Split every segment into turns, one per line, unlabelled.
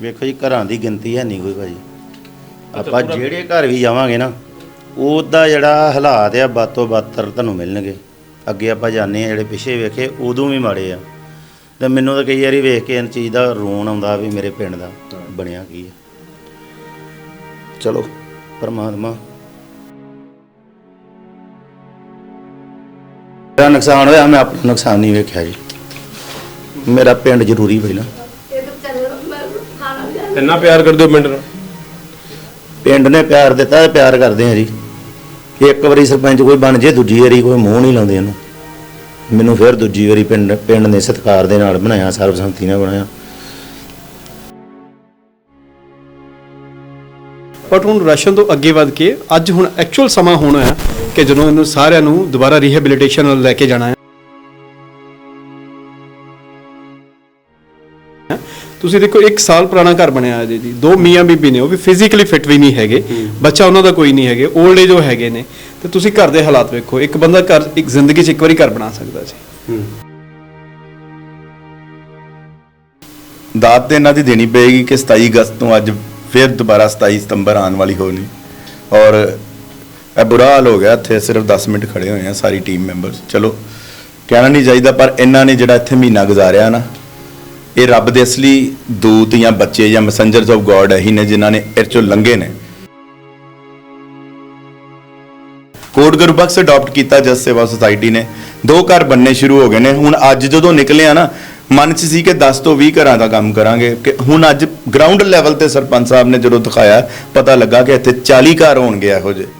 ਵੇਖੋ ਜੀ ਘਰਾਂ ਦੀ ਗਿਣਤੀ ਹੈ ਨਹੀਂ ਕੋਈ ਭਾਜੀ। ਆਪਾਂ ਜਿਹੜੇ ਘਰ ਵੀ ਜਾਵਾਂਗੇ ਨਾ ਉਹਦਾ ਜਿਹੜਾ ਹਾਲਾਤ ਆ ਬਾਤੋਂ ਬਾਤਰ ਤੁਹਾਨੂੰ ਮਿਲਣਗੇ। ਅੱਗੇ ਆਪਾਂ ਜਾਂਦੇ ਆ ਜਿਹੜੇ ਪਿੱਛੇ ਵੇਖੇ ਉਦੋਂ ਵੀ ਮਾੜੇ ਆ। ਤੇ ਮੈਨੂੰ ਤਾਂ ਕਈ ਵਾਰੀ ਵੇਖ ਕੇ ਇਹ ਚੀਜ਼ ਦਾ ਰੋਣ ਆਉਂਦਾ ਵੀ ਮੇਰੇ ਪਿੰਡ ਦਾ ਬਣਿਆ ਕੀ ਹੈ ਚਲੋ ਪਰਮਾਤਮਾ। ਮੇਰਾ ਨੁਕਸਾਨ ਹੋਇਆ ਮੈਂ ਆਪਣਾ ਨੁਕਸਾਨ ਨਹੀਂ ਵੇਖਿਆ ਜੀ। ਮੇਰਾ ਪਿੰਡ ਜ਼ਰੂਰੀ ਪਹਿਲਾਂ
ਇੰਨਾ ਪਿਆਰ ਕਰਦੇ ਹੋ ਪਿੰਡ ਨਾਲ
ਪਿੰਡ ਨੇ ਪਿਆਰ ਦਿੱਤਾ ਤੇ ਪਿਆਰ ਕਰਦੇ ਆ ਜੀ। ਇੱਕ ਵਾਰੀ ਸਰਪੰਚ ਕੋਈ ਬਣ ਜੇ ਦੂਜੀ ਵਾਰੀ ਕੋਈ ਮੂੰਹ ਨਹੀਂ ਲਾਉਂਦੇ ਇਹਨੂੰ। ਮੈਨੂੰ ਫਿਰ ਦੂਜੀ ਵਾਰੀ ਪਿੰਡ ਪਿੰਡ ਨੇ ਸਤਿਕਾਰ ਦੇ ਨਾਲ ਬਣਾਇਆ ਸਰਬਸੰਮਤੀ ਨਾਲ ਬਣਾਇਆ।
ਬਟ ਹੁਣ ਰਸ਼ਨ ਤੋਂ ਅੱਗੇ ਵੱਧ ਕੇ ਅੱਜ ਹੁਣ ਐਕਚੁਅਲ ਸਮਾਂ ਹੋਣਾ ਹੈ ਕਿ ਜਦੋਂ ਇਹਨੂੰ ਸਾਰਿਆਂ ਨੂੰ ਦੁਬਾਰਾ ਰੀਹੈਬਿਲਿਟੇਸ਼ਨ ਨਾਲ ਲੈ ਕੇ ਜਾਣਾ ਹੈ। ਤੁਸੀਂ ਦੇਖੋ 1 ਸਾਲ ਪੁਰਾਣਾ ਘਰ ਬਣਿਆ ਹੈ ਜੀ ਦੋ ਮੀਆਂ ਬੀਬੀ ਨੇ ਉਹ ਵੀ ਫਿਜ਼ੀਕਲੀ ਫਿਟ ਵੀ ਨਹੀਂ ਹੈਗੇ। ਬੱਚਾ ਉਹਨਾਂ ਦਾ ਕੋਈ ਨਹੀਂ ਹੈਗੇ 올ਡ ਏਜ ਉਹ ਹੈਗੇ ਨੇ। ਤੇ ਤੁਸੀਂ ਘਰ ਦੇ ਹਾਲਾਤ ਵੇਖੋ ਇੱਕ ਬੰਦਾ ਘਰ ਇੱਕ ਜ਼ਿੰਦਗੀ 'ਚ ਇੱਕ ਵਾਰੀ ਘਰ ਬਣਾ ਸਕਦਾ ਜੀ
ਦਾਤ ਤੇ ਇਹਨਾਂ ਦੀ ਦੇਣੀ ਪਏਗੀ ਕਿ 27 ਅਗਸਤ ਨੂੰ ਅੱਜ ਫਿਰ ਦੁਬਾਰਾ 27 ਸਤੰਬਰ ਆਉਣ ਵਾਲੀ ਹੋਣੀ। ਔਰ ਇਹ ਬੁਰਾ ਹਾਲ ਹੋ ਗਿਆ ਇੱਥੇ ਸਿਰਫ 10 ਮਿੰਟ ਖੜੇ ਹੋਏ ਆ ਸਾਰੀ ਟੀਮ ਮੈਂਬਰਸ ਚਲੋ ਕਹਿਣਾ ਨਹੀਂ ਚਾਹੀਦਾ ਪਰ ਇਹਨਾਂ ਨੇ ਜਿਹੜਾ ਇੱਥੇ ਮਹੀਨਾ ਗੁਜ਼ਾਰਿਆ ਨਾ ਇਹ ਰੱਬ ਦੇ ਅਸਲੀ ਦੂਤ ਜਾਂ ਬੱਚੇ ਜਾਂ ਮੈਸੇਂਜਰਸ ਆਫ ਗੋਡ ਹੀ ਨੇ ਜਿਨ੍ਹਾਂ ਨੇ ਇਹ ਚੋਂ ਲੰਘੇ ਨੇ। ਕੋਟ ਗੁਰਬਖਸ਼ ਅਡਾਪਟ ਕੀਤਾ ਜਸ ਸੇਵਾ ਸੁਸਾਇਟੀ ਨੇ। ਦੋ ਘਰ ਬੰਨੇ ਸ਼ੁਰੂ ਹੋ ਗਏ ਨੇ। ਹੁਣ ਅੱਜ ਜਦੋਂ ਨਿਕਲੇ ਆ ਨਾ, ਮਨ 'ਚ ਸੀ ਕਿ 10 ਤੋਂ 20 ਘਰਾਂ ਦਾ ਕੰਮ ਕਰਾਂਗੇ। ਕਿ ਹੁਣ ਅੱਜ ਗਰਾਊਂਡ ਲੈਵਲ ਤੇ ਸਰਪੰਚ ਸਾਹਿਬ ਨੇ ਜਦੋਂ ਦਿਖਾਇਆ, ਪਤਾ ਲੱਗਾ ਕਿ ਇੱਥੇ 40 ਘਰ ਹੋਣਗੇ ਇਹੋ ਜਿਹੇ।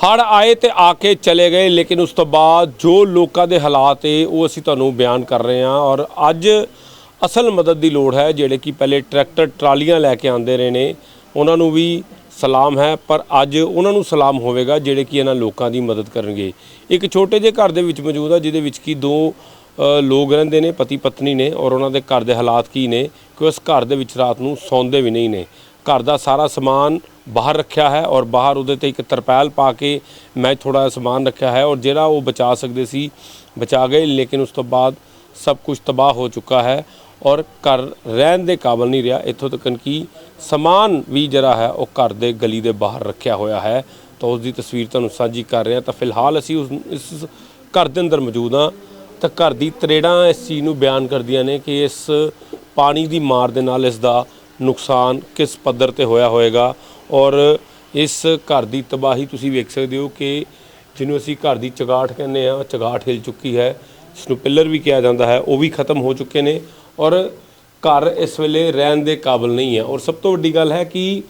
ਹੜ ਆਏ ਤੇ ਆ ਕੇ ਚਲੇ ਗਏ, ਲੇਕਿਨ ਉਸ ਤੋਂ ਬਾਅਦ ਜੋ ਲੋਕਾਂ ਦੇ ਹਾਲਾਤ ਏ ਉਹ ਅਸੀਂ ਤੁਹਾਨੂੰ ਬਿਆਨ ਕਰ ਰਹੇ ਹਾਂ ਔਰ ਅੱਜ ਅਸਲ ਮਦਦ ਦੀ ਲੋੜ ਹੈ, ਜਿਹੜੇ ਕਿ ਪਹਿਲੇ ਟਰੈਕਟਰ, ਟਰਾਲੀਆਂ ਲੈ ਕੇ ਆਉਂਦੇ ਰਹੇ ਨੇ, ਉਹਨਾਂ ਨੂੰ ਵੀ ਸਲਾਮ ਹੈ, ਪਰ ਅੱਜ ਉਹਨਾਂ ਨੂੰ ਸਲਾਮ ਹੋਵੇਗਾ, ਜਿਹੜੇ ਕਿ ਇਹਨਾਂ ਲੋਕਾਂ ਦੀ ਮਦਦ ਕਰਨਗੇ। ਇੱਕ ਛੋਟੇ ਜਿਹੇ ਘਰ ਦੇ ਵਿੱਚ ਮੌਜੂਦ ਆ, ਜਿਹਦੇ ਵਿੱਚ ਕੀ ਦੋ ਲੋਕ ਰਹਿੰਦੇ ਨੇ ਪਤੀ ਪਤਨੀ ਨੇ ਔਰ ਉਹਨਾਂ ਦੇ ਘਰ ਦੇ ਹਾਲਾਤ ਕੀ ਨੇ ਕਿ ਉਸ ਘਰ ਦੇ ਵਿੱਚ ਰਾਤ ਨੂੰ ਸੌਂਦੇ ਵੀ ਨਹੀਂ ਨੇ। ਘਰ ਦਾ ਸਾਰਾ ਸਮਾਨ ਬਾਹਰ ਰੱਖਿਆ ਹੈ ਔਰ ਬਾਹਰ ਉਹਦੇ ਤੇ ਇੱਕ ਤਰਪਾਲ ਪਾ ਕੇ ਮੈਂ ਥੋੜਾ ਸਮਾਨ ਰੱਖਿਆ ਹੈ ਔਰ ਜਿਹੜਾ ਉਹ ਬਚਾ ਸਕਦੇ ਸੀ, ਬਚਾ ਗਏ, ਲੇਕਿਨ ਉਸ ਤੋਂ ਬਾਅਦ ਸਭ ਕੁਝ ਤਬਾਹ ਹੋ ਚੁੱਕਾ ਹੈ ਔਰ ਘਰ ਰਹਿਣ ਦੇ ਕਾਬਲ ਨਹੀਂ ਰਿਹਾ। ਇੱਥੋਂ ਤੱਕ ਕਿ ਸਮਾਨ ਵੀ ਜਿਹੜਾ ਹੈ ਉਹ ਘਰ ਦੇ ਗਲੀ ਦੇ ਬਾਹਰ ਰੱਖਿਆ ਹੋਇਆ ਹੈ। ਤਾਂ ਉਸ ਦੀ ਤਸਵੀਰ ਤੁਹਾਨੂੰ ਸਾਂਝੀ ਕਰ ਰਿਹਾ। ਤਾਂ ਫਿਲਹਾਲ ਅਸੀਂ ਉਸ ਇਸ ਘਰ ਦੇ ਅੰਦਰ ਮੌਜੂਦ ਹਾਂ। ਤਾਂ ਘਰ ਦੀ ਤਰੇੜਾਂ ਇਸ ਚੀਜ਼ ਨੂੰ ਬਿਆਨ ਕਰਦੀਆਂ ਨੇ ਕਿ ਇਸ ਪਾਣੀ ਦੀ ਮਾਰ ਦੇ ਨਾਲ ਇਸ ਦਾ ਨੁਕਸਾਨ ਕਿਸ ਪੱਧਰ ਤੇ ਹੋਇਆ ਹੋਵੇਗਾ ਔਰ ਇਸ ਘਰ ਦੀ ਤਬਾਹੀ ਤੁਸੀਂ ਵੇਖ ਸਕਦੇ ਹੋ ਕਿ ਜਿਹਨੂੰ ਅਸੀਂ ਘਰ ਦੀ ਚਗਾਠ ਕਹਿੰਦੇ ਆ ਚਗਾਠ ਹਿਲ ਚੁੱਕੀ ਹੈ ਇਸ ਨੂੰ ਪਿੱਲਰ ਵੀ ਕਿਹਾ ਜਾਂਦਾ ਹੈ, ਉਹ ਵੀ ਖਤਮ ਹੋ ਚੁੱਕੇ ਨੇ। ਔਰ ਘਰ ਇਸ ਵੇਲੇ ਰਹਿਣ ਦੇ ਕਾਬਿਲ ਨਹੀਂ ਹੈ। ਔਰ ਸਭ ਤੋਂ ਵੱਡੀ ਗੱਲ ਹੈ ਕਿ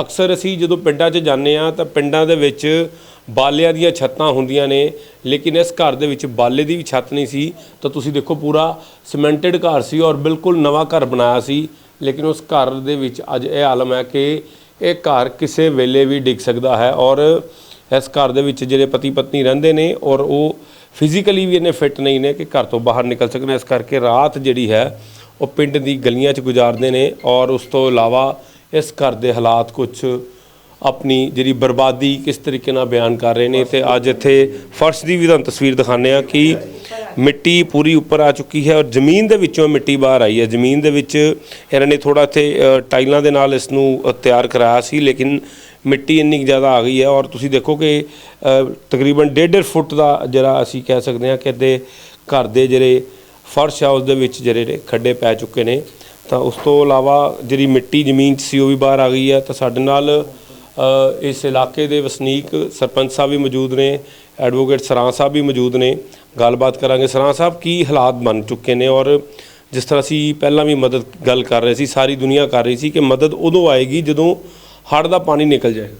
ਅਕਸਰ ਅਸੀਂ ਜਦੋਂ ਪਿੰਡਾਂ 'ਚ ਜਾਂਦੇ ਆ ਤਾਂ ਪਿੰਡਾਂ ਦੇ ਵਿੱਚ ਬਾਲਿਆਂ ਦੀਆਂ ਛੱਤਾਂ ਹੁੰਦੀਆਂ ਨੇ, ਲੇਕਿਨ ਇਸ ਘਰ ਦੇ ਵਿੱਚ ਬਾਲੇ ਦੀ ਵੀ ਛੱਤ ਨਹੀਂ ਸੀ। ਤਾਂ ਤੁਸੀਂ ਦੇਖੋ ਪੂਰਾ ਸੀਮੈਂਟਡ ਘਰ ਸੀ ਔਰ ਬਿਲਕੁਲ ਨਵਾਂ ਘਰ ਬਣਾਇਆ ਸੀ। ਲੇਕਿਨ ਉਸ ਘਰ ਦੇ ਵਿੱਚ ਅੱਜ ਇਹ ਆਲਮ ਹੈ ਕਿ ਇਹ ਘਰ ਕਿਸੇ ਵੇਲੇ ਵੀ ਡਿੱਗ ਸਕਦਾ ਹੈ ਔਰ ਇਸ ਘਰ ਦੇ ਵਿੱਚ ਜਿਹੜੇ ਪਤੀ ਪਤਨੀ ਰਹਿੰਦੇ ਨੇ ਔਰ ਉਹ ਫਿਜ਼ੀਕਲੀ ਵੀ ਇਹਨੇ ਫਿੱਟ ਨਹੀਂ ਨੇ ਕਿ ਘਰ ਤੋਂ ਬਾਹਰ ਨਿਕਲ ਸਕਣ, ਇਸ ਕਰਕੇ ਰਾਤ ਜਿਹੜੀ ਹੈ ਉਹ ਪਿੰਡ ਦੀ ਗਲੀਆਂ 'ਚ ਗੁਜ਼ਾਰਦੇ ਨੇ ਔਰ ਉਸ ਤੋਂ ਇਲਾਵਾ ਇਸ ਘਰ ਦੇ ਹਾਲਾਤ ਕੁਝ ਆਪਣੀ ਜਿਹੜੀ ਬਰਬਾਦੀ ਕਿਸ ਤਰੀਕੇ ਨਾਲ ਬਿਆਨ ਕਰ ਰਹੇ ਨੇ ਤੇ ਅੱਜ ਇੱਥੇ ਫਰਸ਼ ਦੀ ਵੀ ਤੁਹਾਨੂੰ ਤਸਵੀਰ ਦਿਖਾਉਂਦੇ ਆ ਕਿ ਮਿੱਟੀ ਪੂਰੀ ਉੱਪਰ ਆ ਚੁੱਕੀ ਹੈ ਔਰ ਜ਼ਮੀਨ ਦੇ ਵਿੱਚੋਂ ਮਿੱਟੀ ਬਾਹਰ ਆਈ ਹੈ। ਜ਼ਮੀਨ ਦੇ ਵਿੱਚ ਇਹਨਾਂ ਨੇ ਥੋੜਾ ਇੱਥੇ ਟਾਈਲਾਂ ਦੇ ਨਾਲ ਇਸ ਨੂੰ ਤਿਆਰ ਕਰਾਇਆ ਸੀ ਲੇਕਿਨ ਮਿੱਟੀ ਇੰਨੀ ਕੁ ਜ਼ਿਆਦਾ ਆ ਗਈ ਹੈ ਔਰ ਤੁਸੀਂ ਦੇਖੋ ਕਿ ਅ, ਤਕਰੀਬਨ 1.5 ਫੁੱਟ ਦਾ ਜਿਹੜਾ ਅਸੀਂ ਕਹਿ ਸਕਦੇ ਹਾਂ ਕਿ ਇਹਦੇ ਘਰ ਦੇ ਜਿਹੜੇ ਫਰਸ਼ ਆ ਉਸ ਦੇ ਵਿੱਚ ਜਿਹੜੇ ਨੇ ਖੱਡੇ ਪੈ ਚੁੱਕੇ ਨੇ। ਤਾਂ ਉਸ ਤੋਂ ਇਲਾਵਾ ਜਿਹੜੀ ਮਿੱਟੀ ਜ਼ਮੀਨ 'ਚ ਸੀ ਉਹ ਵੀ ਬਾਹਰ ਆ ਗਈ ਹੈ। ਤਾਂ ਸਾਡੇ ਨਾਲ ਇਸ ਇਲਾਕੇ ਦੇ ਵਸਨੀਕ ਸਰਪੰਚ ਸਾਹਿਬ ਵੀ ਮੌਜੂਦ ਨੇ ਐਡਵੋਕੇਟ ਸਰਾਂ ਸਾਹਿਬ ਵੀ ਮੌਜੂਦ ਨੇ। ਗੱਲਬਾਤ ਕਰਾਂਗੇ। ਸਰਾਂ ਸਾਹਿਬ, ਕੀ ਹਾਲਾਤ ਬਣ ਚੁੱਕੇ ਨੇ ਔਰ ਜਿਸ ਤਰ੍ਹਾਂ ਅਸੀਂ ਪਹਿਲਾਂ ਵੀ ਮਦਦ ਗੱਲ ਕਰ ਰਹੇ ਸੀ, ਸਾਰੀ ਦੁਨੀਆ ਕਰ ਰਹੀ ਸੀ ਕਿ ਮਦਦ ਉਦੋਂ ਆਏਗੀ ਜਦੋਂ ਹੜ੍ਹ ਦਾ ਪਾਣੀ ਨਿਕਲ ਜਾਏਗਾ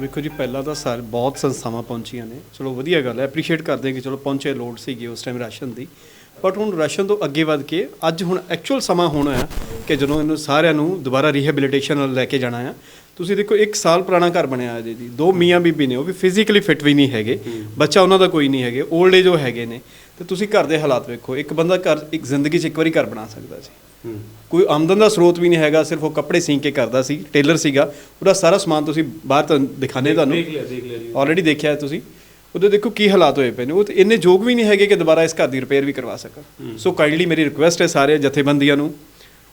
ਵੇਖੋ ਜੀ, ਪਹਿਲਾਂ ਤਾਂ ਸਾਰੇ ਬਹੁਤ ਸੰਸਥਾਵਾਂ ਪਹੁੰਚੀਆਂ ਨੇ। ਚਲੋ ਵਧੀਆ ਗੱਲ ਹੈ ਐਪਰੀਸ਼ੀਏਟ ਕਰਦੇ ਹਾਂ ਕਿ ਚਲੋ ਪਹੁੰਚੇ ਲੋਡ ਸੀਗੀ ਉਸ ਟਾਈਮ ਰਾਸ਼ਨ ਦੀ। ਬਟ ਹੁਣ ਰਾਸ਼ਨ ਤੋਂ ਅੱਗੇ ਵੱਧ ਕੇ ਅੱਜ ਹੁਣ ਐਕਚੁਅਲ ਸਮਾਂ ਹੋਣਾ ਹੈ ਕਿ ਜਦੋਂ ਇਹਨੂੰ ਸਾਰਿਆਂ ਨੂੰ ਦੁਬਾਰਾ ਰੀਹੈਬਿਲਿਟੇਸ਼ਨ ਨਾਲ ਲੈ ਕੇ ਜਾਣਾ ਹੈ। ਤੁਸੀਂ ਦੇਖੋ 1 ਸਾਲ ਪੁਰਾਣਾ ਘਰ ਬਣਿਆ ਹੈ ਜੀ। ਦੋ ਮੀਆਂ ਬੀਬੀ ਨੇ ਉਹ ਵੀ ਫਿਜ਼ੀਕਲੀ ਫਿਟ ਵੀ ਨਹੀਂ ਹੈਗੇ। ਬੱਚਾ ਉਹਨਾਂ ਦਾ ਕੋਈ ਨਹੀਂ ਹੈਗੇ 올ਡ ਏਜ ਉਹ ਹੈਗੇ ਨੇ। ਤੇ ਤੁਸੀਂ ਘਰ ਦੇ ਹਾਲਾਤ ਵੇਖੋ ਇੱਕ ਬੰਦਾ ਘਰ ਇੱਕ ਜ਼ਿੰਦਗੀ 'ਚ ਇੱਕ ਵਾਰੀ ਘਰ ਬਣਾ ਸਕਦਾ ਸੀ। ਕੋਈ ਆਮਦਨ ਦਾ ਸਰੋਤ ਵੀ ਨਹੀਂ ਹੈਗਾ ਸਿਰਫ ਉਹ ਕੱਪੜੇ ਸੀਂ ਕੇ ਕਰਦਾ ਸੀ ਟੇਲਰ ਸੀਗਾ। ਉਹਦਾ ਸਾਰਾ ਸਮਾਨ ਤੁਸੀਂ ਬਾਹਰ ਤੋਂ ਦਿਖਾਣੇ ਤੁਹਾਨੂੰ।
ਲਿਆ ਦੇਖ ਲਿਆ ਜੀ।
ਆਲਰੇਡੀ ਦੇਖਿਆ ਤੁਸੀਂ। ਉਹਦੇ ਦੇਖੋ ਕੀ ਹਾਲਾਤ ਹੋਏ ਪਏ ਨੇ। ਉਹ ਤੇ ਇੰਨੇ ਯੋਗ ਵੀ ਨਹੀਂ ਹੈਗੇ ਕਿ ਦੁਬਾਰਾ ਇਸ ਘਰ ਦੀ ਰਿਪੇਅਰ ਵੀ ਕਰਵਾ ਸਕਣ। ਸੋ ਕਾਈਂਡਲੀ ਮੇਰੀ ਰਿਕੁਐਸਟ ਹੈ ਸਾਰੇ ਜਥੇਬੰਦੀਆਂ ਨੂੰ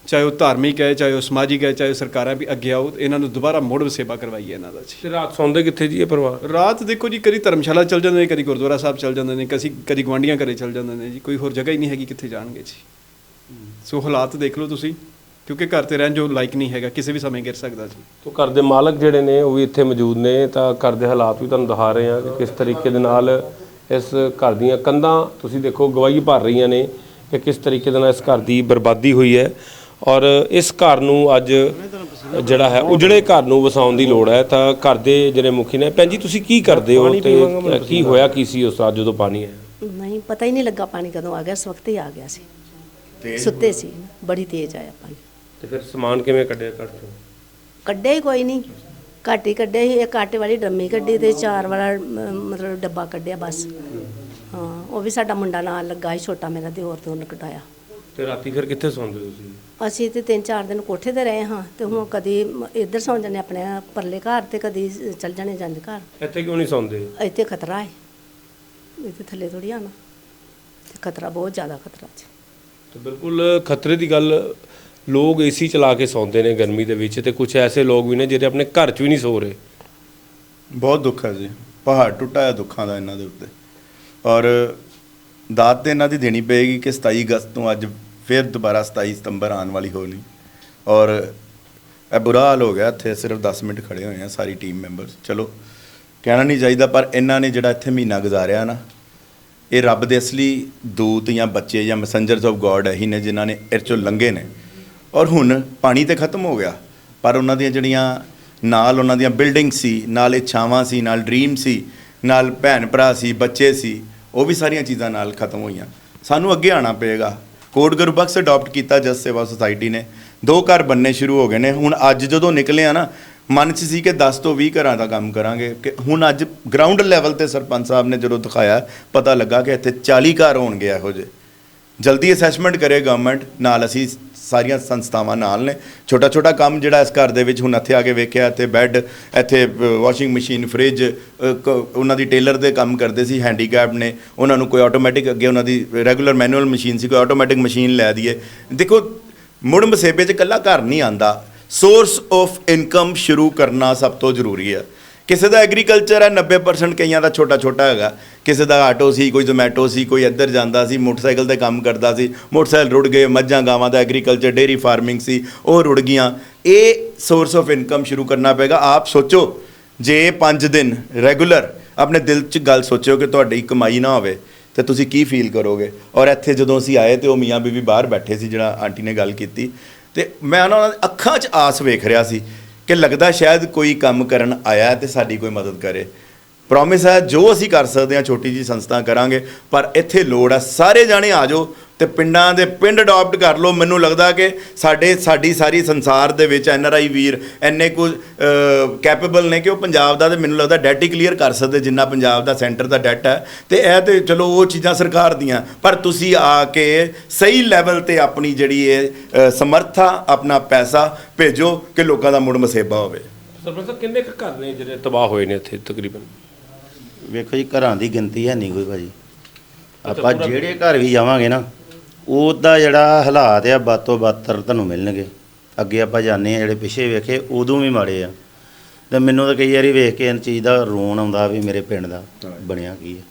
ਚਾਹੇ ਉਹ ਧਾਰਮਿਕ ਹੈ ਚਾਹੇ ਉਹ ਸਮਾਜਿਕ ਹੈ ਚਾਹੇ ਸਰਕਾਰਾਂ ਵੀ ਅੱਗੇ ਆਓ ਇਹਨਾਂ ਨੂੰ ਦੁਬਾਰਾ ਮੁੜ ਸੇਵਾ ਕਰਵਾਈਏ ਇਹਨਾਂ ਦਾ ਜੀ।
ਤੇ ਰਾਤ ਸੌਂਦੇ ਕਿੱਥੇ ਜੀ ਇਹ ਪਰਿਵਾਰ?
ਰਾਤ ਦੇਖੋ ਜੀ ਕਦੀ ਧਰਮਸ਼ਾਲਾ ਚਲ ਜਾਂਦੇ ਨੇ ਕਦੀ ਗੁਰਦੁਆਰਾ ਸਾਹਿਬ ਚਲ ਜਾਂਦੇ ਨੇ ਕਦੀ ਕਦੀ ਗਵਾਂਡੀਆਂ ਘਰੇ ਚਲ ਜਾਂਦੇ ਨੇ ਜੀ ਕੋਈ ਹੋਰ ਜਗ੍ਹਾ ਹੀ ਨਹੀਂ ਹੈਗੀ ਕਿੱਥੇ ਜਾਣਗੇ ਜੀ। ਸੋ ਹਾਲਾਤ ਦੇਖ ਲਓ ਤੁਸੀਂ ਕਿਉਂਕਿ ਘਰ ਤੇ ਰਹਿਣ ਜੋ ਲਾਇਕ ਨਹੀਂ ਹੈਗਾ ਕਿਸੇ ਵੀ ਸਮੇਂ ਗਿਰ ਸਕਦਾ ਜੀ।
ਤੋ ਘਰ ਦੇ ਮਾਲਕ ਜਿਹੜੇ ਨੇ ਉਹ ਵੀ ਇੱਥੇ ਮੌਜੂਦ ਨੇ ਤਾਂ ਘਰ ਦੇ ਹਾਲਾਤ ਵੀ ਤੁਹਾਨੂੰ ਦਿਖਾ ਰਹੇ ਹਾਂ ਕਿ ਕਿਸ ਤਰੀਕੇ ਦੇ ਨਾਲ ਇਸ ਘਰ ਦੀਆਂ ਕੰਧਾਂ ਤੁਸੀਂ ਦੇਖੋ ਗਵਾਹੀ ਭਰ ਰਹੀਆਂ ਨੇ ਕਿ ਕਿਸ ਤਰੀਕੇ ਦੇ ਨਾਲ ਇਸ ਘਰ ਦੀ ਬਰਬਾਦੀ ਹੋਈ ਹੈ। ਔਰ ਇਸ ਘਰ ਨੂੰ ਅੱਜ ਜਿਹੜਾ ਹੈ ਉਜੜੇ ਘਰ ਨੂੰ ਵਸਾਉਣ ਦੀ ਲੋੜ ਹੈ। ਤਾਂ ਘਰ ਦੇ ਜਿਹੜੇ ਮੁਖੀ ਨੇ ਭੈਣ ਜੀ ਤੁਸੀਂ ਕੀ ਕਰਦੇ ਹੋ? ਤੇ ਕੀ ਹੋਇਆ ਕੀ ਸੀ ਉਸ ਰਾਤ ਜਦੋਂ ਪਾਣੀ ਆਇਆ?
ਨਹੀਂ ਪਤਾ ਹੀ ਨਹੀਂ ਲੱਗਾ ਪਾਣੀ ਕਦੋਂ ਆ ਗਿਆ ਇਸ ਵਕਤ ਹੀ ਆ ਗਿਆ ਸੀ। ਸੁੱਤੇ ਸੀ ਬੜੀ ਤੇਜ਼ ਆਇਆ ਪਾਣੀ।
ਤੇ ਫਿਰ ਸਮਾਨ ਕਿਵੇਂ ਕੱਢਿਆ ਘਰ ਤੋਂ
ਕੱਢਿਆ ਹੀ ਕੋਈ ਨਹੀਂ। ਘੱਟ ਹੀ ਕੱਢਿਆ ਸੀ ਇੱਕ ਆਟੇ ਵਾਲੀ ਡਰਮੀ ਕੱਢੀ ਤੇ ਚਾਰ ਵਾਲਾ ਮਤਲਬ ਡੱਬਾ ਕੱਢਿਆ ਬਸ। ਹਾਂ ਉਹ ਵੀ ਸਾਡਾ ਮੁੰਡਾ ਨਾਲ ਲੱਗਾ ਸੀ ਛੋਟਾ ਮੇਰਾ ਤੇ ਹੋਰ ਤੋਂ ਉਹਨੇ ਕਢਾਇਆ।
ਤੇ ਰਾਤੀ ਫਿਰ ਕਿੱਥੇ ਸੌਂਦੇ ਹੋ ਤੁਸੀਂ?
ਅਸੀਂ ਤੇ ਤਿੰਨ ਚਾਰ ਦਿਨ ਕੋਠੇ ਤੇ ਰਹੇ ਹਾਂ ਤੇ ਹੁਣ ਕਦੀ ਮ- ਇੱਧਰ ਸੌਂ ਜਾਂਦੇ ਆਪਣੇ ਪਰਲੇ ਘਰ ਤੇ ਕਦੀ ਚੱਲ ਜਾਣੇ ਜੰਜ ਘਰ।
ਇੱਥੇ ਕਿਉਂ ਨਹੀਂ ਸੌਂਦੇ?
ਇੱਥੇ ਖਤਰਾ ਹੈ। ਇੱਥੇ ਥੱਲੇ ਥੋੜੀ ਆਣਾ ਤੇ ਖਤਰਾ ਬਹੁਤ ਜ਼ਿਆਦਾ ਖਤਰਾ ਜੀ
ਤੇ ਬਿਲਕੁਲ ਖਤਰੇ ਦੀ ਗੱਲ ਲੋਕ ਏਸੀ ਚਲਾ ਕੇ ਸੌਂਦੇ ਨੇ ਗਰਮੀ ਦੇ ਵਿੱਚ ਤੇ ਕੁਝ ਐਸੇ ਲੋਕ ਵੀ ਨੇ ਜਿਹੜੇ ਆਪਣੇ ਘਰ 'ਚ ਵੀ ਨਹੀਂ ਸੋ ਰਹੇ।
ਬਹੁਤ ਦੁੱਖ ਹੈ ਜੀ। ਪਹਾੜ ਟੁੱਟਾ ਹੈ ਦੁੱਖਾਂ ਦਾ ਇਹਨਾਂ ਦੇ ਉੱਤੇ। ਔਰ ਦਾਤ ਤੇ ਇਹਨਾਂ ਦੀ ਦੇਣੀ ਪਏਗੀ ਕਿ 27 ਅਗਸਤ ਤੋਂ ਅੱਜ ਫਿਰ ਦੁਬਾਰਾ 27 ਸਤੰਬਰ ਆਉਣ ਵਾਲੀ ਹੋਣੀ ਔਰ ਇਹ ਬੁਰਾ ਹਾਲ ਹੋ ਗਿਆ, ਇੱਥੇ ਸਿਰਫ 10 ਮਿੰਟ ਖੜੇ ਹੋਏ ਆ ਸਾਰੀ ਟੀਮ ਮੈਂਬਰਸ ਚਲੋ, ਕਹਿਣਾ ਨਹੀਂ ਚਾਹੀਦਾ, ਪਰ ਇਹਨਾਂ ਨੇ ਜਿਹੜਾ ਇੱਥੇ ਮਹੀਨਾ ਗੁਜ਼ਾਰਿਆ ਨਾ, ਇਹ ਰੱਬ ਦੇ ਅਸਲੀ ਦੂਤ ਜਾਂ ਬੱਚੇ ਜਾਂ ਮੈਸੇਂਜਰਸ ਆਫ ਗੋਡ ਇਹੀ ਨੇ ਜਿਨ੍ਹਾਂ ਨੇ ਇਹ 'ਚੋਂ ਲੰਘੇ ਨੇ। ਔਰ ਹੁਣ ਪਾਣੀ ਤੇ ਖਤਮ ਹੋ ਗਿਆ, ਪਰ ਉਹਨਾਂ ਦੀਆਂ ਜਿਹੜੀਆਂ ਨਾਲ ਉਹਨਾਂ ਦੀਆਂ ਬਿਲਡਿੰਗ ਸੀ, ਨਾਲ ਇੱਛਾਵਾਂ ਸੀ, ਨਾਲ ਡ੍ਰੀਮ ਸੀ, ਨਾਲ ਭੈਣ ਭਰਾ ਸੀ, ਬੱਚੇ ਸੀ, ਉਹ ਵੀ ਸਾਰੀਆਂ ਚੀਜ਼ਾਂ ਨਾਲ ਖਤਮ ਹੋਈਆਂ। ਸਾਨੂੰ ਅੱਗੇ ਆਣਾ ਪਏਗਾ। ਕੋਟ ਗੁਰਬਖਸ਼ ਅਡਾਪਟ ਕੀਤਾ ਜਸ ਸੇਵਾ ਸੁਸਾਇਟੀ ਨੇ। ਦੋ ਘਰ ਬੰਨੇ ਸ਼ੁਰੂ ਹੋ ਗਏ ਨੇ। ਹੁਣ ਅੱਜ ਜਦੋਂ ਨਿਕਲੇ ਆ ਨਾ, ਮਨ 'ਚ ਸੀ ਕਿ 10 ਤੋਂ 20 ਘਰਾਂ ਦਾ ਕੰਮ ਕਰਾਂਗੇ। ਕਿ ਹੁਣ ਅੱਜ ਗਰਾਊਂਡ ਲੈਵਲ ਤੇ ਸਰਪੰਚ ਸਾਹਿਬ ਨੇ ਜਦੋਂ ਦਿਖਾਇਆ, ਪਤਾ ਲੱਗਾ ਕਿ ਇੱਥੇ 40 ਘਰ ਹੋਣਗੇ ਇਹੋ ਜਿਹੇ। ਜਲਦੀ ਅਸੈਸਮੈਂਟ ਕਰੇ ਗਵਰਨਮੈਂਟ ਨਾਲ ਅਸੀਂ ਸਾਰੀਆਂ ਸੰਸਥਾਵਾਂ ਨਾਲ ਨੇ। ਛੋਟਾ ਛੋਟਾ ਕੰਮ ਜਿਹੜਾ ਇਸ ਘਰ ਦੇ ਵਿੱਚ ਹੁਣ ਇੱਥੇ ਆ ਕੇ ਵੇਖਿਆ, ਇੱਥੇ ਬੈੱਡ ਇੱਥੇ ਵਾਸ਼ਿੰਗ ਮਸ਼ੀਨ ਫ੍ਰਿਜ ਉਹਨਾਂ ਦੀ ਟੇਲਰ ਦੇ ਕੰਮ ਕਰਦੇ ਸੀ ਹੈਂਡੀਕੈਪ ਨੇ। ਉਹਨਾਂ ਨੂੰ ਕੋਈ ਆਟੋਮੈਟਿਕ ਅੱਗੇ ਉਹਨਾਂ ਦੀ ਰੈਗੂਲਰ ਮੈਨੂਅਲ ਮਸ਼ੀਨ ਸੀ, ਕੋਈ ਆਟੋਮੈਟਿਕ ਮਸ਼ੀਨ ਲੈ ਦਈਏ। ਦੇਖੋ, ਮੁੜ ਮਸੇਬੇ 'ਚ ਇਕੱਲਾ ਘਰ ਨਹੀਂ ਆਂਦਾ। ਸੋਰਸ ਆਫ ਇਨਕਮ ਸ਼ੁਰੂ ਕਰਨਾ ਸਭ ਤੋਂ ਜ਼ਰੂਰੀ ਹੈ। ਕਿਸੇ ਦਾ ਐਗਰੀਕਲਚਰ ਹੈ 90% ਕਈਆਂ ਦਾ ਛੋਟਾ ਛੋਟਾ ਹੈਗਾ। ਕਿਸੇ ਦਾ ਆਟੋ ਸੀ, ਕੋਈ ਜ਼ੋਮੈਟੋ ਸੀ, ਕੋਈ ਇੱਧਰ ਜਾਂਦਾ ਸੀ, ਮੋਟਰਸਾਈਕਲ ਤੇ ਕੰਮ ਕਰਦਾ ਸੀ, ਮੋਟਰਸਾਈਕਲ ਰੁੜ ਗਏ, ਮੱਝਾਂ ਗਾਵਾਂ ਦਾ ਐਗਰੀਕਲਚਰ ਡੇਰੀ ਫਾਰਮਿੰਗ ਸੀ, ਉਹ ਰੁੜ ਗਈਆਂ। ਇਹ ਸੋਰਸ ਆਫ ਇਨਕਮ ਸ਼ੁਰੂ ਕਰਨਾ ਪਏਗਾ। ਆਪ ਸੋਚੋ, ਜੇ 5 ਦਿਨ ਰੈਗੂਲਰ ਆਪਣੇ ਦਿਲ 'ਚ ਗੱਲ ਸੋਚਿਓ ਕਿ ਤੁਹਾਡੀ ਕਮਾਈ ਨਾ ਹੋਵੇ, ਤੇ ਤੁਸੀਂ ਕੀ ਫੀਲ ਕਰੋਗੇ? ਔਰ ਇੱਥੇ ਜਦੋਂ ਅਸੀਂ ਆਏ ਤੇ ਉਹ ਮੀਆਂ ਬੀਬੀ ਬਾਹਰ ਬੈਠੇ ਸੀ, ਜਿਹੜਾ ਆਂਟੀ ਨੇ ਗੱਲ ਕੀਤੀ, ਤੇ ਮੈਂ ਉਹਨਾਂ ਦੀ ਅੱਖਾਂ 'ਚ ਆਸ ਵੇਖ ਰਿਹਾ ਸੀ ਕਿ ਲੱਗਦਾ ਸ਼ਾਇਦ ਕੋਈ ਕੰਮ ਕਰਨ ਆਇਆ ਹੈ ਤੇ ਸਾਡੀ ਕੋਈ ਮਦਦ ਕਰੇ। ਪ੍ਰੋਮਿਸ ਹੈ, ਜੋ ਅਸੀਂ ਕਰ ਸਕਦੇ ਹਾਂ, ਛੋਟੀ ਜੀ ਸੰਸਥਾ ਕਰਾਂਗੇ, ਪਰ ਇੱਥੇ ਲੋੜ ਹੈ, ਸਾਰੇ ਜਾਣੇ ਆ ਜਾਓ ਤੇ ਪਿੰਡਾਂ ਦੇ ਪਿੰਡ ਅਡਾਪਟ ਕਰ ਲਓ। ਮੈਨੂੰ ਲੱਗਦਾ ਕਿ ਸਾਡੇ, ਸਾਡੀ ਸਾਰੀ ਸੰਸਾਰ ਦੇ ਵਿੱਚ ਐਨ ਆਰ ਆਈ ਵੀਰ ਐਨੇ ਕੁ ਕੈਪੇਬਲ ਨੇ ਕਿ ਉਹ ਪੰਜਾਬ ਦਾ ਤੇ ਮੈਨੂੰ ਲੱਗਦਾ ਡੈਟ ਹੀ ਕਲੀਅਰ ਕਰ ਸਕਦੇ, ਜਿੰਨਾ ਪੰਜਾਬ ਦਾ ਸੈਂਟਰ ਦਾ ਡੈਟ ਹੈ। ਤੇ ਇਹ ਤੇ ਚਲੋ, ਉਹ ਚੀਜ਼ਾਂ ਸਰਕਾਰ ਦੀਆਂ, ਪਰ ਤੁਸੀਂ ਆ ਕੇ ਸਹੀ ਲੈਵਲ ਤੇ ਆਪਣੀ ਜਿਹੜੀ ਇਹ ਸਮਰੱਥਾ, ਆਪਣਾ ਪੈਸਾ ਭੇਜੋ ਕਿ ਲੋਕਾਂ ਦਾ ਮੁੜ ਮਸੇਬਾ ਹੋਵੇ।
ਸਰਪੰਚ ਸਾਹਿਬ, ਕਿੰਨੇ ਕੁ ਘਰ ਨੇ ਜਿਹੜੇ ਤਬਾਹ ਹੋਏ ਨੇ ਇੱਥੇ ਤਕਰੀਬਨ?
ਵੇਖੋ ਜੀ ਘਰਾਂ ਦੀ ਗਿਣਤੀ ਹੈ ਨਹੀਂ ਕੋਈ ਭਾਜੀ। ਆਪਾਂ ਜਿਹੜੇ ਘਰ ਵੀ ਜਾਵਾਂਗੇ ਨਾ ਉਹਦਾ ਜਿਹੜਾ ਹਾਲਾਤ ਆ ਬਾਤੋਂ ਬਾਤਰ ਤੁਹਾਨੂੰ ਮਿਲਣਗੇ। ਅੱਗੇ ਆਪਾਂ ਜਾਂਦੇ ਆ ਜਿਹੜੇ ਪਿੱਛੇ ਵੇਖੇ ਉਦੋਂ ਵੀ ਮਾੜੇ ਆ। ਤੇ ਮੈਨੂੰ ਤਾਂ ਕਈ ਵਾਰੀ ਵੇਖ ਕੇ ਇਹ ਚੀਜ਼ ਦਾ ਰੋਣ ਆਉਂਦਾ ਵੀ ਮੇਰੇ ਪਿੰਡ ਦਾ ਬਣਿਆ ਕੀ ਹੈ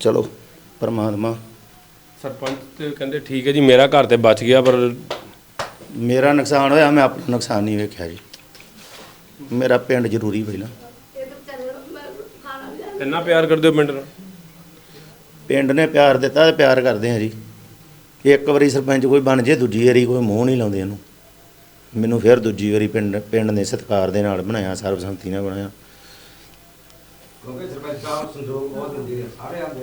ਚਲੋ ਪਰਮਾਤਮਾ।
ਸਰਪੰਚ ਤੇ ਕਹਿੰਦੇ ਠੀਕ ਹੈ ਜੀ ਮੇਰਾ ਘਰ ਤੇ ਬਚ ਗਿਆ ਪਰ
ਮੇਰਾ ਨੁਕਸਾਨ ਹੋਇਆ ਮੈਂ ਆਪਣਾ ਨੁਕਸਾਨ ਨਹੀਂ ਵੇਖਿਆ ਜੀ। ਮੇਰਾ ਪਿੰਡ ਜ਼ਰੂਰੀ ਪਹਿਲਾਂ
ਇੰਨਾ ਪਿਆਰ ਕਰਦੇ ਹੋ ਪਿੰਡ ਨਾਲ
ਪਿੰਡ ਨੇ ਪਿਆਰ ਦਿੱਤਾ ਤੇ ਪਿਆਰ ਕਰਦੇ ਆ ਜੀ। ਇੱਕ ਵਾਰੀ ਸਰਪੰਚ ਕੋਈ ਬਣ ਜੇ ਦੂਜੀ ਵਾਰੀ ਕੋਈ ਮੂੰਹ ਨਹੀਂ ਲਾਉਂਦੇ ਇਹਨੂੰ। ਮੈਨੂੰ ਫਿਰ ਦੂਜੀ ਵਾਰੀ ਪਿੰਡ ਪਿੰਡ ਨੇ ਸਤਿਕਾਰ ਦੇ ਨਾਲ ਬਣਾਇਆ ਸਰਬਸੰਮਤੀ ਨਾਲ ਬਣਾਇਆ।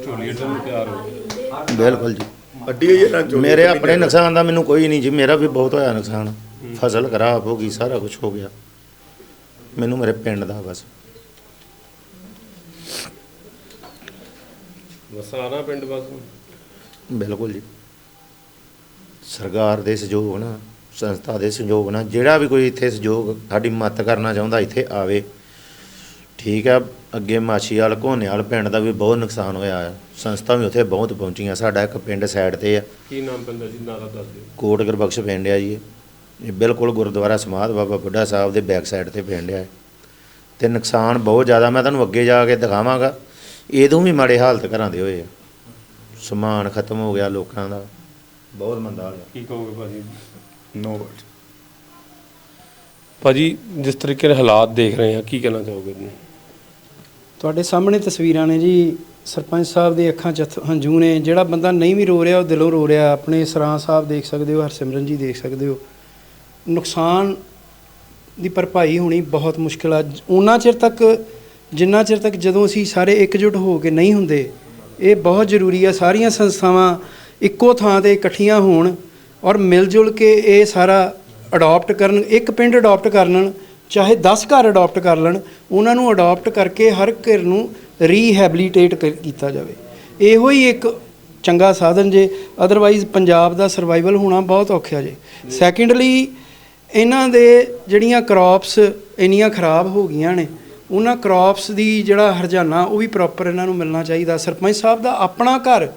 ਝੋਲੀ ਤੋਂ ਪਿਆਰ ਹੋ ਗਿਆ
ਬਿਲਕੁਲ ਜੀ।
ਅੱਡੀ ਹੋਈ ਨਾ ਜੋ
ਮੇਰੇ ਆਪਣੇ ਨੁਕਸਾਨ ਦਾ ਮੈਨੂੰ ਕੋਈ ਨਹੀਂ ਜੀ ਮੇਰਾ ਵੀ ਬਹੁਤ ਹੋਇਆ ਨੁਕਸਾਨ। ਫਸਲ ਖਰਾਬ ਹੋ ਗਈ ਸਾਰਾ ਕੁਝ ਹੋ ਗਿਆ। ਮੈਨੂੰ ਮੇਰੇ ਪਿੰਡ ਦਾ ਬਸ।
ਵਸਾਣਾ ਪਿੰਡ ਬਸ।
ਬਿਲਕੁਲ ਜੀ। ਸਰਕਾਰ ਦੇ ਸਹਿਯੋਗ ਨਾਲ ਸੰਸਥਾ ਦੇ ਸਹਿਯੋਗ ਨਾਲ ਜਿਹੜਾ ਵੀ ਕੋਈ ਇੱਥੇ ਸਹਿਯੋਗ ਸਾਡੀ ਮਦਦ ਕਰਨਾ ਚਾਹੁੰਦਾ ਇੱਥੇ ਆਵੇ। ਠੀਕ ਆ ਅੱਗੇ ਮਾਛੀ ਵਾਲ ਘੋਨੇ ਵਾਲ ਪਿੰਡ ਦਾ ਵੀ ਬਹੁਤ ਨੁਕਸਾਨ ਹੋਇਆ ਹੈ ਸੰਸਥਾ ਵੀ ਉੱਥੇ ਬਹੁਤ ਪਹੁੰਚੀਆਂ ਸਾਡਾ ਇੱਕ ਪਿੰਡ ਸਾਈਡ ਤੇ ਆ।
ਕੀ ਨਾਮ ਪੈਂਦਾ ਜੀ? ਨਾਂ ਦਾ ਦੱਸ ਦਿਓ।
ਕੋਟ ਗੁਰਬਖਸ਼ ਪਿੰਡ ਆ ਜੀ ਇਹ। ਬਿਲਕੁਲ ਗੁਰਦੁਆਰਾ ਸਮਾਧ ਬਾਬਾ ਬੁੱਢਾ ਸਾਹਿਬ ਦੇ ਬੈਕ ਸਾਈਡ ਤੇ ਪਿੰਡ ਆ। ਤੇ ਨੁਕਸਾਨ ਬਹੁਤ ਜ਼ਿਆਦਾ ਮੈਂ ਤੁਹਾਨੂੰ ਅੱਗੇ ਜਾ ਕੇ ਦਿਖਾਵਾਂਗਾ। ਇਹਦੋਂ ਵੀ ਮਾੜੇ ਹਾਲਤ ਘਰਾਂ ਦੇ ਹੋਏ ਆ। ਸਮਾਨ ਖਤਮ ਹੋ ਗਿਆ ਲੋਕਾਂ ਦਾ। ਬਹੁਤ ਮੰਦਾ ਹਾਲ ਆ।
ਕੀ ਕਹੋਗੇ ਭਾਜੀ?
ਨੋ ਵਰਡ
ਭਾਜੀ ਜਿਸ ਤਰੀਕੇ ਦੇ ਹਾਲਾਤ ਦੇਖ ਰਹੇ ਆ ਕੀ ਕਹਿਣਾ ਚਾਹੋਗੇ ਤੁਸੀਂ
ਤੁਹਾਡੇ ਸਾਹਮਣੇ ਤਸਵੀਰਾਂ ਨੇ ਜੀ ਸਰਪੰਚ ਸਾਹਿਬ ਦੀ ਅੱਖਾਂ 'ਚ ਹੰਝੂ ਨੇ। ਜਿਹੜਾ ਬੰਦਾ ਨਹੀਂ ਵੀ ਰੋ ਰਿਹਾ ਉਹ ਦਿਲੋਂ ਰੋ ਰਿਹਾ। ਆਪਣੇ ਸਰਾਂ ਸਾਹਿਬ ਦੇਖ ਸਕਦੇ ਹੋ ਹਰਸਿਮਰਨ ਜੀ ਦੇਖ ਸਕਦੇ ਹੋ। ਨੁਕਸਾਨ ਦੀ ਭਰਪਾਈ ਹੋਣੀ ਬਹੁਤ ਮੁਸ਼ਕਿਲ ਆ। ਉਹਨਾਂ ਚਿਰ ਤੱਕ ਜਿੰਨਾ ਚਿਰ ਤੱਕ ਜਦੋਂ ਅਸੀਂ ਸਾਰੇ ਇਕਜੁੱਟ ਹੋ ਕੇ ਨਹੀਂ ਹੁੰਦੇ, ਇਹ ਬਹੁਤ ਜ਼ਰੂਰੀ ਆ, ਸਾਰੀਆਂ ਸੰਸਥਾਵਾਂ ਇੱਕੋ ਥਾਂ ਤੇ ਇਕੱਠੀਆਂ ਹੋਣ ਔਰ ਮਿਲ ਜੁਲ ਕੇ ਇਹ ਸਾਰਾ ਅਡਾਪਟ ਕਰਨ, ਇੱਕ ਪਿੰਡ ਅਡਾਪਟ ਕਰ ਲੈਣ, ਚਾਹੇ 10 ਘਰ ਅਡਾਪਟ ਕਰ ਲੈਣ, ਉਹਨਾਂ ਨੂੰ ਅਡਾਪਟ ਕਰਕੇ ਹਰ ਘਰ ਨੂੰ ਰੀਹੈਬਿਲਿਟੇਟ ਕੀਤਾ ਜਾਵੇ। ਇਹੋ ਹੀ ਇੱਕ ਚੰਗਾ ਸਾਧਨ ਜੇ ਅਦਰਵਾਈਜ਼ ਪੰਜਾਬ ਦਾ ਸਰਵਾਈਵਲ ਹੋਣਾ ਬਹੁਤ ਔਖਾ ਜੇ। ਸੈਕੰਡਲੀ ਇਹਨਾਂ ਦੇ ਜਿਹੜੀਆਂ ਕ੍ਰੌਪਸ ਇੰਨੀਆਂ ਖਰਾਬ ਹੋ ਗਈਆਂ ਨੇ ਉਹਨਾਂ ਕ੍ਰੌਪਸ ਦੀ ਜਿਹੜਾ ਹਰਜਾਨਾ ਉਹ ਵੀ ਪ੍ਰੋਪਰ ਇਹਨਾਂ ਨੂੰ ਮਿਲਣਾ ਚਾਹੀਦਾ। ਸਰਪੰਚ ਸਾਹਿਬ ਦਾ ਆਪਣਾ ਘਰ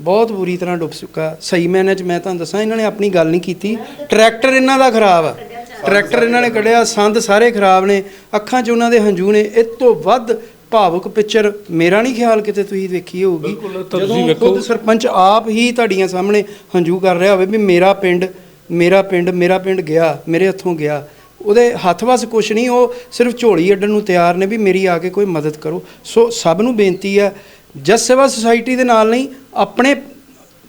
ਬਹੁਤ ਬੁਰੀ ਤਰ੍ਹਾਂ ਡੁੱਬ ਚੁੱਕਾ। ਸਹੀ ਮੈਨੇ ਚ ਮੈਂ ਤੁਹਾਨੂੰ ਦੱਸਾਂ ਇਹਨਾਂ ਨੇ ਆਪਣੀ ਗੱਲ ਨਹੀਂ ਕੀਤੀ। ਟਰੈਕਟਰ ਇਹਨਾਂ ਦਾ ਖਰਾਬ ਆ। ਟਰੈਕਟਰ ਇਹਨਾਂ ਨੇ ਕੱਢਿਆ ਸੰਦ ਸਾਰੇ ਖਰਾਬ ਨੇ। ਅੱਖਾਂ 'ਚ ਉਹਨਾਂ ਦੇ ਹੰਝੂ ਨੇ। ਇਹ ਤੋਂ ਵੱਧ ਭਾਵੁਕ ਪਿਕਚਰ ਮੇਰਾ ਨਹੀਂ ਖਿਆਲ ਕਿਤੇ ਤੁਸੀਂ ਦੇਖੀ ਹੋਊਗੀ। ਜਦੋਂ। ਖੁਦ ਸਰਪੰਚ ਆਪ ਹੀ ਤੁਹਾਡੀਆਂ ਸਾਹਮਣੇ ਹੰਝੂ ਕਰ ਰਿਹਾ ਹੋਵੇ ਵੀ ਮੇਰਾ ਪਿੰਡ ਮੇਰਾ ਪਿੰਡ ਮੇਰਾ ਪਿੰਡ ਗਿਆ ਮੇਰੇ ਹੱਥੋਂ ਗਿਆ। ਉਹਦੇ ਹੱਥ ਵਸ ਕੁਛ ਨਹੀਂ ਉਹ ਸਿਰਫ ਝੋਲੀ ਅੱਡਣ ਨੂੰ ਤਿਆਰ ਨੇ ਵੀ ਮੇਰੀ ਆ ਕੇ ਕੋਈ ਮਦਦ ਕਰੋ। ਸੋ ਸਭ ਨੂੰ ਬੇਨਤੀ ਹੈ ਜਸ ਸੇਵਾ ਸੁਸਾਇਟੀ ਦੇ ਨਾਲ ਨਹੀਂ ਆਪਣੇ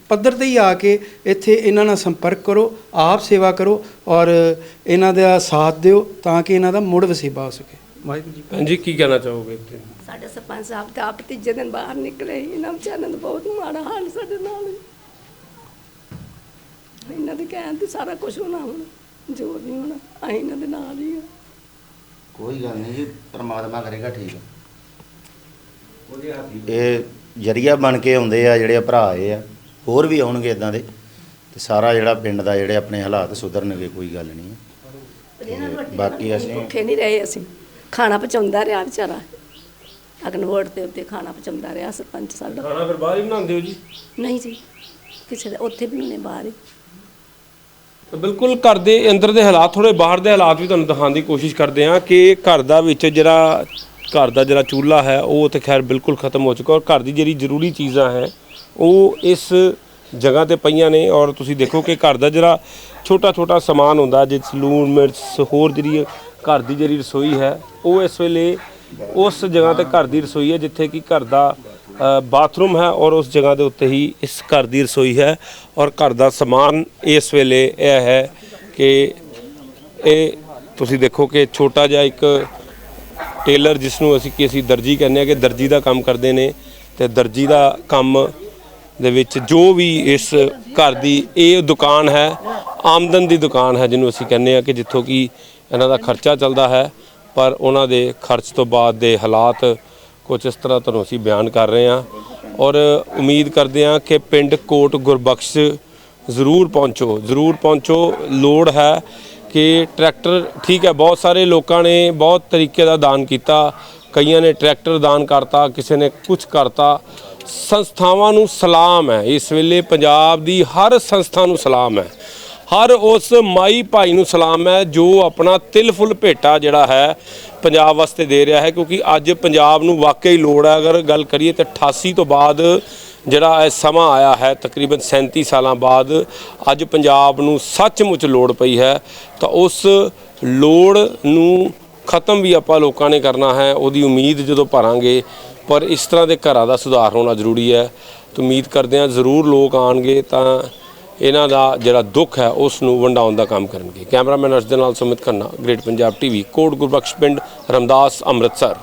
ਪੱਧਰ ਤੇ ਹੀ ਆ ਕੇ ਇੱਥੇ ਇਹਨਾਂ ਨਾਲ ਸੰਪਰਕ ਕਰੋ ਆਪ ਸੇਵਾ ਕਰੋ ਔਰ ਇਹਨਾਂ ਦਾ ਸਾਥ ਦਿਓ ਤਾਂ ਕਿ ਇਹਨਾਂ ਦਾ ਮੁੜ ਵਸੇਬਾ ਹੋ ਸਕੇ। ਵਾਹਿਗੁਰੂ ਜੀ
ਭੈਣ ਜੀ ਕੀ ਕਹਿਣਾ ਚਾਹੋਗੇ ਇੱਥੇ?
ਸਾਡੇ ਸਰਪੰਚ ਸਾਹਿਬ ਤੇ ਆਪ ਤੀਜੇ ਦਿਨ ਬਾਹਰ ਨਿਕਲੇ। ਇਹਨਾਂ ਵਿਚਾਰਿਆਂ ਦਾ ਬਹੁਤ ਮਾੜਾ ਹਾਲ ਸਾਡੇ ਨਾਲ ਇਹਨਾਂ ਦੇ ਕਹਿਣ ਤੇ ਸਾਰਾ ਕੁਝ ਹੋਣਾ ਹੁਣ। ਜੋ ਵੀ ਹੋਣਾ ਅਸੀਂ ਇਹਨਾਂ ਦੇ ਨਾਲ ਹੀ ਆ।
ਕੋਈ ਗੱਲ ਨਹੀਂ ਜੀ ਪ੍ਰਮਾਤਮਾ ਕਰੇਗਾ ਠੀਕ। ਇਹ ਜਰੀਆ ਬਣ ਕੇ ਆਉਂਦੇ ਆ ਜਿਹੜੇ ਭਰਾ ਆਏ ਆ ਹੋਰ ਵੀ ਆਉਣਗੇ ਇਦਾਂ ਦੇ। ਤੇ ਸਾਰਾ ਜਿਹੜਾ ਪਿੰਡ ਦਾ ਜਿਹੜੇ ਆਪਣੇ ਹਾਲਾਤ ਸੁਧਰਨਗੇ ਕੋਈ ਗੱਲ ਨਹੀਂ। ਹੈ। ਬਾਕੀ ਅਸੀਂ
ਭੁੱਖੇ ਨਹੀਂ ਰਹੇ ਅਸੀਂ। ਖਾਣਾ ਪਚਾਉਂਦਾ ਰਿਹਾ ਵਿਚਾਰਾ। ਅਗਨਵੋਟ ਦੇ ਉੱਤੇ ਖਾਣਾ ਪਚਾਉਂਦਾ ਰਿਹਾ ਸਰਪੰਚ ਸਾਡਾ।
ਖਾਣਾ ਫਿਰ ਬਾਹਰ ਹੀ ਬਣਾਉਂਦੇ ਹੋ ਜੀ?
ਨਹੀਂ ਜੀ ਕਿਸੇ ਦੇ ਉੱਥੇ ਵੀ ਨੇ ਬਾਹਰ ਹੀ।
ਤਾਂ ਬਿਲਕੁਲ ਘਰ ਦੇ ਅੰਦਰ ਦੇ ਹਾਲਾਤ ਥੋੜੇ ਬਾਹਰ ਦੇ ਹਾਲਾਤ ਵੀ ਤੁਹਾਨੂੰ ਦਿਖਾਉਣ ਦੀ ਕੋਸ਼ਿਸ਼ ਕਰਦੇ ਹਾਂ ਕਿ ਘਰ ਦਾ ਵਿੱਚ ਜਿਹੜਾ, ਘਰ ਦਾ ਜਿਹੜਾ ਚੂਲਾ ਹੈ, ਉਹ ਤੇ ਖੈਰ ਬਿਲਕੁਲ ਖਤਮ ਹੋ ਚੁੱਕਾ ਔਰ ਘਰ ਦੀ ਜਿਹੜੀ ਜ਼ਰੂਰੀ ਚੀਜ਼ਾਂ ਹੈ, ਉਹ ਇਸ ਜਗ੍ਹਾ ਤੇ ਪਈਆਂ ਨੇ ਔਰ ਤੁਸੀਂ ਦੇਖੋ ਕਿ ਘਰ ਦਾ ਜਿਹੜਾ ਛੋਟਾ ਛੋਟਾ ਸਮਾਨ ਹੁੰਦਾ, ਜਿਸ ਲੂਣ, ਮਿਰਚ, ਹੋਰ ਜਿਹੜੀ ਘਰ ਦੀ ਜਿਹੜੀ ਰਸੋਈ ਹੈ, ਉਹ ਇਸ ਵੇਲੇ ਉਸ ਜਗ੍ਹਾ ਤੇ ਘਰ ਦੀ ਰਸੋਈ ਹੈ, ਜਿੱਥੇ ਕਿ ਘਰ ਦਾ ਬਾਥਰੂਮ ਹੈ ਔਰ ਉਸ ਜਗ੍ਹਾ ਦੇ ਉੱਤੇ ਹੀ ਇਸ ਘਰ ਦੀ ਰਸੋਈ ਹੈ ਔਰ ਘਰ ਦਾ ਸਮਾਨ ਇਸ ਵੇਲੇ ਇਹ ਹੈ ਕਿ ਇਹ ਤੁਸੀਂ ਦੇਖੋ ਕਿ ਛੋਟਾ ਜਿਹਾ ਇੱਕ ਟੇਲਰ ਜਿਸ ਨੂੰ ਅਸੀਂ ਕਿ ਅਸੀਂ ਦਰਜੀ ਕਹਿੰਦੇ ਆ ਕਿ ਦਰਜੀ ਦਾ ਕੰਮ ਕਰਦੇ ਨੇ ਤੇ ਦਰਜੀ ਦਾ ਕੰਮ ਦੇ ਵਿੱਚ ਜੋ ਵੀ ਇਸ ਘਰ ਦੀ ਇਹ ਦੁਕਾਨ ਹੈ, ਆਮਦਨ ਦੀ ਦੁਕਾਨ ਹੈ ਜਿਹਨੂੰ ਅਸੀਂ ਕਹਿੰਦੇ ਆ ਕਿ ਜਿੱਥੋਂ ਕਿ ਇਹਨਾਂ ਦਾ ਖਰਚਾ ਚੱਲਦਾ ਹੈ, ਪਰ ਉਹਨਾਂ ਦੇ ਖਰਚ ਤੋਂ ਬਾਅਦ ਦੇ ਹਾਲਾਤ ਕੁਝ ਇਸ ਤਰ੍ਹਾਂ ਤੁਹਾਨੂੰ ਅਸੀਂ ਬਿਆਨ ਕਰ ਰਹੇ ਹਾਂ। ਔਰ ਉਮੀਦ ਕਰਦੇ ਹਾਂ ਕਿ ਪਿੰਡ ਕੋਟ ਗੁਰਬਖਸ਼ ਜ਼ਰੂਰ ਪਹੁੰਚੋ। ਜ਼ਰੂਰ ਪਹੁੰਚੋ। ਲੋੜ ਹੈ ਕਿ ਟਰੈਕਟਰ ਠੀਕ ਹੈ, ਬਹੁਤ ਸਾਰੇ ਲੋਕਾਂ ਨੇ ਬਹੁਤ ਤਰੀਕੇ ਦਾ ਦਾਨ ਕੀਤਾ। ਕਈਆਂ ਨੇ ਟਰੈਕਟਰ ਦਾਨ ਕਰਤਾ, ਕਿਸੇ ਨੇ ਕੁਝ ਕਰਤਾ। ਸੰਸਥਾਵਾਂ ਨੂੰ ਸਲਾਮ ਹੈ। ਇਸ ਵੇਲੇ ਪੰਜਾਬ ਦੀ ਹਰ ਸੰਸਥਾ ਨੂੰ ਸਲਾਮ ਹੈ। ਹਰ ਉਸ ਮਾਈ ਭਾਈ ਨੂੰ ਸਲਾਮ ਹੈ ਜੋ ਆਪਣਾ ਤਿਲ ਫੁੱਲ ਭੇਟਾ ਜਿਹੜਾ ਹੈ ਪੰਜਾਬ ਵਾਸਤੇ ਦੇ ਰਿਹਾ ਹੈ, ਕਿਉਂਕਿ ਅੱਜ ਪੰਜਾਬ ਨੂੰ ਵਾਕਈ ਲੋੜ ਹੈ। ਅਗਰ ਗੱਲ ਕਰੀਏ ਤਾਂ 88 ਤੋਂ ਬਾਅਦ ਜਿਹੜਾ ਇਹ ਸਮਾਂ ਆਇਆ ਹੈ, ਤਕਰੀਬਨ 37 ਸਾਲਾਂ ਬਾਅਦ ਅੱਜ ਪੰਜਾਬ ਨੂੰ ਸੱਚਮੁੱਚ ਲੋੜ ਪਈ ਹੈ। ਤਾਂ ਉਸ ਲੋੜ ਨੂੰ ਖਤਮ ਵੀ ਆਪਾਂ ਲੋਕਾਂ ਨੇ ਕਰਨਾ ਹੈ, ਉਹਦੀ ਉਮੀਦ ਜਦੋਂ ਭਰਾਂਗੇ, ਪਰ ਇਸ ਤਰ੍ਹਾਂ ਦੇ ਘਰਾਂ ਦਾ ਸੁਧਾਰ ਹੋਣਾ ਜ਼ਰੂਰੀ ਹੈ। ਤਾਂ ਉਮੀਦ ਕਰਦੇ ਹਾਂ ਜ਼ਰੂਰ ਲੋਕ ਆਣਗੇ ਤਾਂ ਇਹਨਾਂ ਦਾ ਜਿਹੜਾ ਦੁੱਖ ਹੈ, ਉਸ ਨੂੰ ਵੰਡਾਉਣ ਦਾ ਕੰਮ ਕਰਨਗੇ। ਕੈਮਰਾਮੈਨ ਅਰਸ਼ ਦੇ ਨਾਲ ਸੁਮਿਤ ਖੰਨਾ ਗ੍ਰੇਟ ਪੰਜਾਬ ਟੀਵੀ ਕੋਟ ਗੁਰਬਖਸ਼ ਪਿੰਡ, ਰਮਦਾਸ, ਅੰਮ੍ਰਿਤਸਰ।